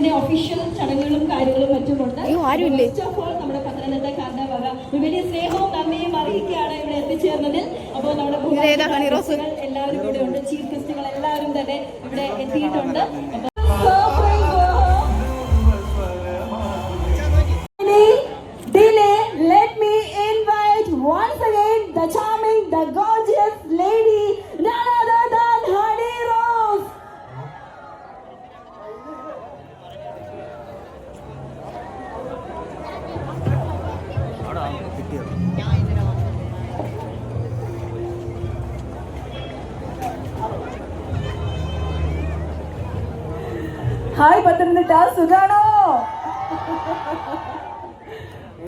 ഇതിന്റെ ഒഫീഷ്യൽ ചടങ്ങുകളും കാര്യങ്ങളും മറ്റുമുണ്ട്? ഫസ്റ്റ് ഓഫ് ഓൾ നമ്മുടെ പത്തനംതിട്ടക്കാരുടെ വക. വലിയ സ്നേഹവും നന്ദിയും അറിയിക്കുകയാണ് ഇവിടെ എത്തിച്ചേർന്നതിൽ. അപ്പോൾ നമ്മുടെ എല്ലാവരും കൂടെ ഉണ്ട്. ചീഫ് ഗസ്റ്റുകൾ എല്ലാവരും തന്നെ ഇവിടെ എത്തിയിട്ടുണ്ട്. ഹായ് പത്തനംതിട്ട സുഖാണോ?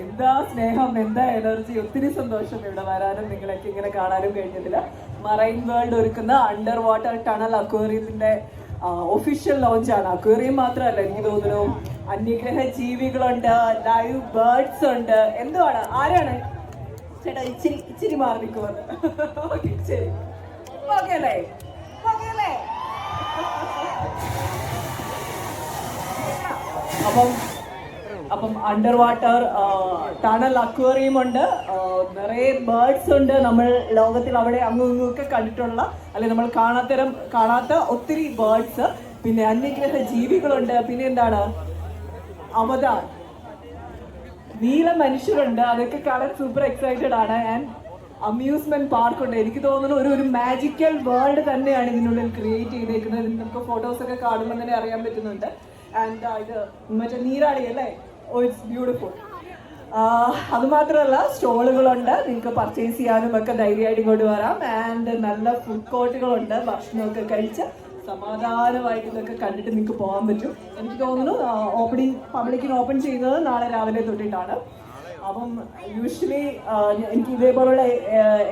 എന്താ സ്നേഹം? എന്താ എനർജി? ഒത്തിരി സന്തോഷം ഇവിടെ വരാനും നിങ്ങളൊക്കെ ഇങ്ങനെ കാണാനും കഴിഞ്ഞതിൽ മറൈൻ വേൾഡ് ഒരുക്കുന്ന അണ്ടർ വാട്ടർ ടണൽ അക്വേറിയത്തിന്റെ ഒഫീഷ്യൽ ലോഞ്ചാണ് അക്വേറിയം മാത്രമല്ല എനിക്ക് തോന്നുന്നു അന്യഗ്രഹ ജീവികളുണ്ട് ലൈവ് ബേർഡ്സ് ഉണ്ട്. എന്തുവാണ്? ആരാണ്? ചേട്ടാ ഇച്ചിരി ഇച്ചിരി മാറി നിൽക്കുമെന്ന് ഓക്കെ ശരി. അപ്പം അപ്പം അണ്ടർ വാട്ടർ ടണൽ അക്വേറിയം ഉണ്ട്. നിറയെ ബേർഡ്സ് ഉണ്ട്. നമ്മൾ ലോകത്തിൽ അവിടെ അങ്ങും ഇങ്ങും ഒക്കെ കണ്ടിട്ടുള്ള അല്ലെ നമ്മൾ കാണാത്തരം കാണാത്ത ഒത്തിരി ബേർഡ്സ് പിന്നെ അന്യഗ്രഹ ജീവികളുണ്ട് പിന്നെ എന്താണ്? അവതാർ. നീല മനുഷ്യരുണ്ട്. അതൊക്കെ കാണാൻ സൂപ്പർ എക്സൈറ്റഡ് ആണ്. ആൻഡ് അമ്യൂസ്മെന്റ് പാർക്ക് ഉണ്ട്. എനിക്ക് തോന്നുന്നു ഒരു ഒരു മാജിക്കൽ വേൾഡ് തന്നെയാണ് ഇതിനുള്ളിൽ ക്രിയേറ്റ് ചെയ്തേക്കുന്നത്. നമുക്ക് ഫോട്ടോസ് ഒക്കെ കാണുമ്പോൾ തന്നെ അറിയാൻ പറ്റുന്നുണ്ട്. ആൻഡ് ഇത് മറ്റേ നീരാളി അല്ലേ? ഓ ഇറ്റ്സ് ബ്യൂട്ടിഫുൾ അത് മാത്രമല്ല സ്റ്റോളുകളുണ്ട്. നിങ്ങൾക്ക് പർച്ചേസ് ചെയ്യാനും ഒക്കെ ധൈര്യമായിട്ട് ഇങ്ങോട്ട് വരാം. ആൻഡ് നല്ല ഫുഡ് കോർട്ടുകളുണ്ട് ഭക്ഷണമൊക്കെ കഴിച്ച്. സമാധാനമായിട്ട് ഇതൊക്കെ കണ്ടിട്ട് നിങ്ങൾക്ക് പോകാൻ പറ്റും. എനിക്ക് തോന്നുന്നു ഓപ്പണിംഗ് പബ്ലിക്കിന് ഓപ്പൺ ചെയ്യുന്നത് നാളെ രാവിലെ തൊട്ടിട്ടാണ്. അപ്പം യൂഷ്വലി എനിക്ക് ഇതേപോലുള്ള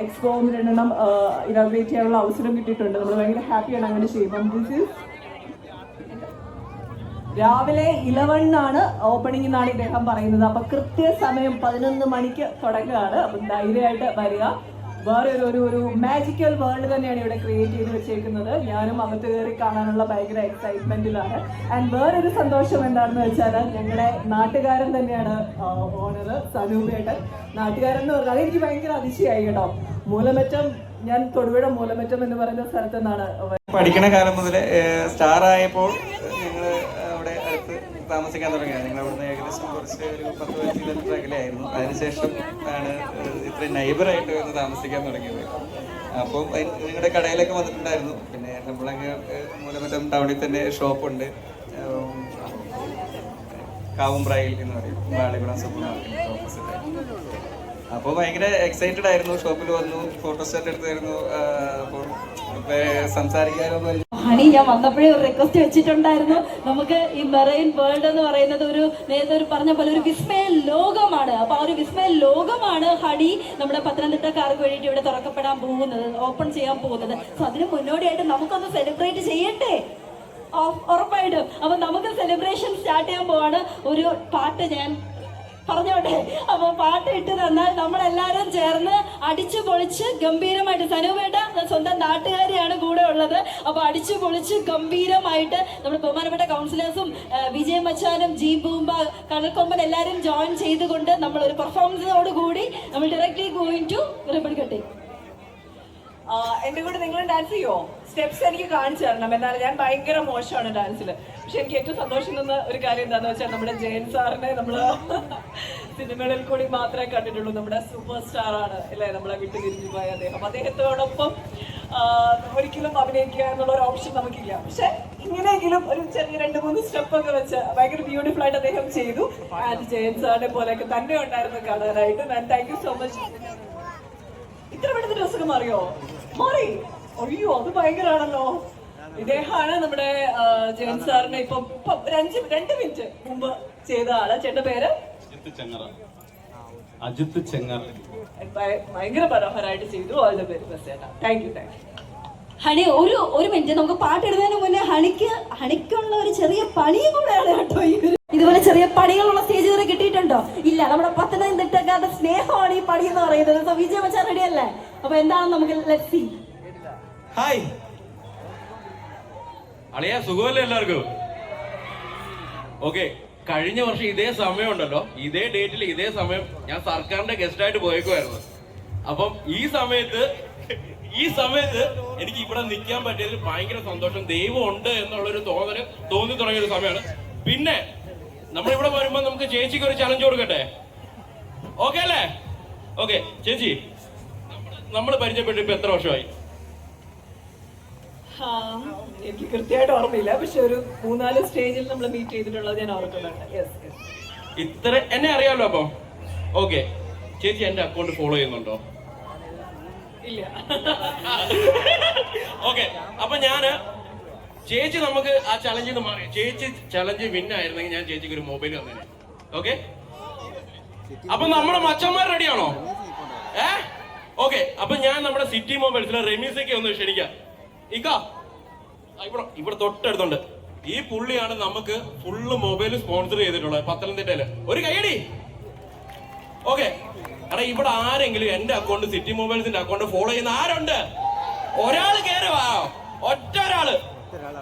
എക്സ്പോ രണ്ടെണ്ണം ഇനോഗ്രേറ്റ് ചെയ്യാനുള്ള അവസരം കിട്ടിയിട്ടുണ്ട്. നമ്മൾ ഭയങ്കര ഹാപ്പിയാണ് അങ്ങനെ ചെയ്യുമ്പം ഈസ് രാവിലെ ഇലവണ്ണാണ് ഓപ്പണിംഗ് എന്നാണ് ഇദ്ദേഹം പറയുന്നത്. അപ്പൊ കൃത്യസമയം പതിനൊന്ന് മണിക്ക് തുടങ്ങുകയാണ്. അപ്പം ധൈര്യമായിട്ട് വരിക. വേറെ ഒരു ഒരു മാജിക്കൽ വേൾഡ് തന്നെയാണ് ഇവിടെ ക്രിയേറ്റ് ചെയ്ത് വെച്ചേക്കുന്നത്. ഞാനും അകത്ത് കയറി കാണാനുള്ള ഭയങ്കര എക്സൈറ്റ്മെന്റിലാണ് ആൻഡ് വേറൊരു സന്തോഷം എന്താണെന്ന് വെച്ചാൽ ഞങ്ങളുടെ നാട്ടുകാരൻ തന്നെയാണ് ഓണർ സനൂപേട്ടൻ. നാട്ടുകാരൻ എന്ന് പറഞ്ഞാൽ അതെനിക്ക് ഭയങ്കര അതിശയായി കേട്ടോ. മൂലമറ്റം ഞാൻ തൊടുപുഴ മൂലമറ്റം എന്ന് പറയുന്ന സ്ഥലത്ത് നിന്നാണ് പഠിക്കണ കാലം മുതൽ സ്റ്റാർ ആയപ്പോൾ താമസിക്കാൻ തുടങ്ങിയത്. ഞങ്ങൾ അവിടുന്ന് ഏകദേശം കുറച്ച് ഒരു പത്ത് പതിനഞ്ച് കിലോമീറ്റർ അകലെയായിരുന്നു അതിനുശേഷം ആണ് ഇത്രയും നൈബറായിട്ട് വന്ന് താമസിക്കാൻ തുടങ്ങിയത്. അപ്പം നിങ്ങളുടെ കടയിലൊക്കെ വന്നിട്ടുണ്ടായിരുന്നു. പിന്നെ നമ്മളങ്ങ് മൂലമറ്റം ടൗണിൽ തന്നെ ഷോപ്പുണ്ട്. കാവുംബ്രായിൽ എന്ന് പറയും. വാളികുളം സ്വപ്ന ഓപ്പോസിറ്റ് അപ്പോൾ ഭയങ്കര എക്സൈറ്റഡ് ആയിരുന്നു. ഷോപ്പിൽ വന്നു ഫോട്ടോസ്റ്റാറ്റ് എടുത്തായിരുന്നു. അപ്പോൾ സംസാരിക്കാനൊന്നും ഹണി ഞാൻ വന്നപ്പോഴേ ഒരു റിക്വസ്റ്റ് വെച്ചിട്ടുണ്ടായിരുന്നു. നമുക്ക് ഈ മെറൈൻ വേൾഡ് എന്ന് പറയുന്നത് ഒരു നേരത്തെ ഒരു പറഞ്ഞ പോലെ ഒരു വിസ്മയ ലോകമാണ്. അപ്പൊ ആ ഒരു വിസ്മയ ലോകമാണ് ഹണി നമ്മുടെ പത്തനംതിട്ടക്കാർക്ക് വേണ്ടിയിട്ട് ഇവിടെ തുറക്കപ്പെടാൻ പോകുന്നത് ഓപ്പൺ ചെയ്യാൻ പോകുന്നത്. സോ അതിന് മുന്നോടിയായിട്ട് നമുക്കൊന്ന് സെലിബ്രേറ്റ് ചെയ്യണ്ടേ ഓ- ഉറപ്പായിട്ടും. അപ്പൊ നമുക്ക് സെലിബ്രേഷൻ സ്റ്റാർട്ട് ചെയ്യാൻ പോവാണ്. ഒരു പാട്ട് ഞാൻ പറഞ്ഞോട്ടെ? അപ്പൊ പാട്ട് ഇട്ട് തന്നാൽ നമ്മളെല്ലാരും ചേർന്ന് അടിച്ചു പൊളിച്ച് ഗംഭീരമായിട്ട് സനുവേട്ട സ്വന്തം നാട്ടുകാരിയാണ് കൂടെ ഉള്ളത്. അപ്പൊ അടിച്ചു പൊളിച്ച് ഗംഭീരമായിട്ട് നമ്മുടെ ബഹുമാനപ്പെട്ട കൗൺസിലേഴ്സും വിജയ് മച്ചാനും ജി ബൂമ്പ കടൽക്കൊമ്പൻ എല്ലാവരും ജോയിൻ ചെയ്തുകൊണ്ട് നമ്മൾ ഒരു പെർഫോമൻസിനോട് കൂടി നമ്മൾ directly going to ribbon cutting എന്റെ കൂടെ നിങ്ങൾ ഡാൻസ് ചെയ്യോ സ്റ്റെപ്സ് എനിക്ക് കാണിച്ചു തരണം. എന്നാൽ ഞാൻ ഭയങ്കര മോശമാണ് ഡാൻസിൽ പക്ഷെ എനിക്ക് ഏറ്റവും സന്തോഷം തന്ന ഒരു കാര്യം എന്താന്ന് വെച്ചാൽ നമ്മുടെ ജയൻ സാറിനെ നമ്മൾ സിനിമകളിൽ കൂടി മാത്രമേ കണ്ടിട്ടുള്ളൂ. നമ്മുടെ സൂപ്പർ സ്റ്റാർ ആണ് അല്ലേ? നമ്മളെ വിട്ടു തിരിഞ്ഞു പോയ അദ്ദേഹം. അദ്ദേഹത്തോടൊപ്പം ഒരിക്കലും അഭിനയിക്കുക എന്നുള്ള ഒരു ഓപ്ഷൻ നമുക്കില്ല. പക്ഷെ ഇങ്ങനെയെങ്കിലും ഒരു ചെറിയ രണ്ട് മൂന്ന് സ്റ്റെപ്പ് ഒക്കെ വെച്ച് ഭയങ്കര ബ്യൂട്ടിഫുൾ ആയിട്ട് അദ്ദേഹം ചെയ്തു. ആൻഡ് ജയൻ സാറിനെ പോലെയൊക്കെ തന്നെ ഉണ്ടായിരുന്നു കാണാനായിട്ട്. ഞാൻ താങ്ക് യു സോ മച്ച് ഇത്ര പെട്ടെന്ന് ഡ്രസ്സൊക്കെ മാറിയോ? മാറി. അയ്യോ അത് ഭയങ്കരാണല്ലോ. ഇദ്ദേഹമാണ് നമ്മുടെ ജയൻ സാറിനെ ഇപ്പം അഞ്ച് രണ്ട് മിനിറ്റ് മുമ്പ് ചെയ്ത ആൾ. ചേട്ടന്റെ പേര്? അജിത്ത് ചെങ്ങർ. ഭയങ്കര മനോഹരമായിട്ട് ചെയ്തു അതിന്റെ പേര് ബെസ്റ്റ് ചേട്ടാ thank you thank you honey ഒരു ഒരു മിനിറ്റ്. നമുക്ക് പാട്ടിടുന്നതിന് മുന്നേ ഹണിക്ക് ഹണിക്കുള്ള ഒരു ചെറിയ പണിയും കൂടെയാണ് കേട്ടോ ഈ ഒരു- ഇതുപോലെ ചെറിയ പണികളുള്ള സ്റ്റേജ് വരെ കിട്ടിയിട്ടുണ്ടോ? ഇല്ല നമ്മുടെ പത്തനംതിട്ടക്കാരുടെ സ്നേഹമാണ് ഈ പണി എന്ന് പറയുന്നത്. സോ വിജയ മച്ചാൻ റെഡി അല്ലേ? അപ്പൊ എന്താണെന്ന് നമുക്ക് ലെറ്റ് സീ ഹായ് അളിയ സുഖമല്ലേ എല്ലാവർക്കും? ഓക്കെ കഴിഞ്ഞ വർഷം ഇതേ സമയം ഉണ്ടല്ലോ. ഇതേ ഡേറ്റിൽ ഇതേ സമയം ഞാൻ സർക്കാരിന്റെ ഗസ്റ്റ് ആയിട്ട് പോയേക്കുമായിരുന്നു അപ്പം ഈ സമയത്ത് ഈ സമയത്ത് എനിക്ക് ഇവിടെ നിൽക്കാൻ പറ്റിയതിൽ ഭയങ്കര സന്തോഷം. ദൈവം ഉണ്ട് എന്നുള്ളൊരു തോന്നൽ തോന്നി തുടങ്ങിയ ഒരു സമയമാണ്. പിന്നെ നമ്മൾ ഇവിടെ വരുമ്പോ നമുക്ക് ചേച്ചിക്ക് ഒരു ചലഞ്ച് കൊടുക്കട്ടെ? ഓക്കെ അല്ലേ? ഓക്കെ ചേച്ചി നമ്മൾ പരിചയപ്പെട്ട് ഇപ്പൊ എത്ര വർഷമായി? എനിക്ക് കൃത്യമായിട്ട് ഓർമ്മയില്ല പക്ഷെ ഒരു മൂന്നാൽ സ്റ്റേജിൽ നമ്മൾ മീറ്റ് ചെയ്തിട്ടുള്ളത് ഞാൻ ഓർക്കുന്നുണ്ട്. ഇത്ര എന്നെ അറിയാമല്ലോ അപ്പൊ? ഓക്കെ ചേച്ചി എന്റെ അക്കൗണ്ട് ഫോളോ ചെയ്യുന്നുണ്ടോ? ഇല്ല. ഓക്കെ അപ്പൊ ഞാൻ ചേച്ചി നമുക്ക് ആ ചലഞ്ചിൽ മാറി. ചേച്ചി ചലഞ്ച് വിൻ ആയിരുന്നെങ്കിൽ ഞാൻ ചേച്ചിക്ക് ഒരു മൊബൈൽ തന്നെ ഓക്കെ അപ്പൊ നമ്മുടെ മച്ചന്മാർ റെഡിയാണോ ഏ? ഓക്കെ അപ്പൊ ഞാൻ നമ്മുടെ സിറ്റി മൊബൈൽസിലെ റെമീസൊക്കെ ഒന്ന് ക്ഷണിക്കാം. ഇക്കോ. ഇവിടെ ഇവിടെ തൊട്ടടുത്തുണ്ട്. ഈ പുള്ളിയാണ് നമുക്ക് ഫുള്ള് മൊബൈൽ സ്പോൺസർ ചെയ്തിട്ടുള്ളത് പത്തനംതിട്ടയിൽ. ഒരു കൈയടി ഓക്കെ അട ഇവിടെ ആരെങ്കിലും എന്റെ അക്കൗണ്ട് സിറ്റി മൊബൈൽസിന്റെ അക്കൗണ്ട് ഫോളോ ചെയ്യുന്ന ആരുണ്ട്? ഒരാൾ കയറി വാ. ഒറ്റ ഒരാൾ. ഒരാൾ,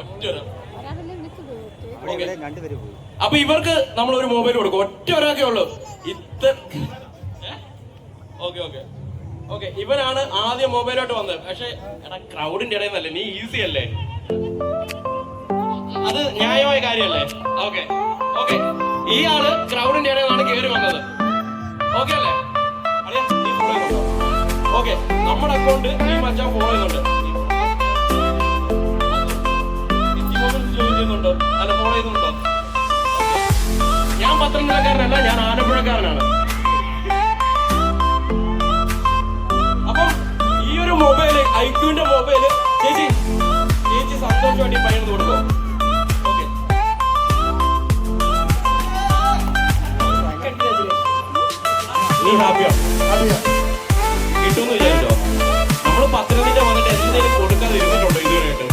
ഒറ്റ ഒരാൾ. Okay. അപ്പൊ ഇവർക്ക് നമ്മൾ ഒരു മൊബൈൽ കൊടുക്കും. ഒറ്റ ഒരാൾക്കേ ഉള്ളൂ. ഇത്ര ഓക്കെ ഓക്കെ. ഓക്കെ ഇവനാണ് ആദ്യം മൊബൈലോട്ട് വന്നത്. പക്ഷെ എടാ ക്രൗഡിന്റെ ഇടയിൽ നിന്നല്ലേ നീ ഈസി അല്ലേ? അത് ന്യായമായ കാര്യമല്ലേ? Okay okay. ഈ ആൾ ക്രൗഡിന്റെ ഇടയിൽ നിന്നാണ് കയറി വന്നത്. ഓക്കെ അല്ലേ? ഓക്കെ നമ്മുടെ അക്കൗണ്ട് ഈ മച്ചാൻ ഫോളോ ചെയ്യുന്നുണ്ട്. ജോയിൻ ചെയ്യുന്നുണ്ടോ? അല്ല ഫോളോ ചെയ്യുന്നുണ്ടോ? ഞാൻ പത്തനംതിട്ടക്കാരനല്ല ഞാൻ ആലപ്പുഴക്കാരനാണ്. അപ്പം ഈ ഒരു മൊബൈൽ ഐക്യുവിന്റെ മൊബൈൽ ചേച്ചി ചേച്ചി സന്തോഷമായിട്ട് ഈ കൊടുക്കും നീ നീ ഹാപ്പിയോ. കിട്ടുമെന്ന് വിചാരിച്ചോ? നമ്മൾ പത്തനംതിട്ട വന്നിട്ട് എന്തെങ്കിലും കൊടുക്കാൻ ഇരുന്നിട്ടുണ്ടോ ഇതുവരെയായിട്ട്?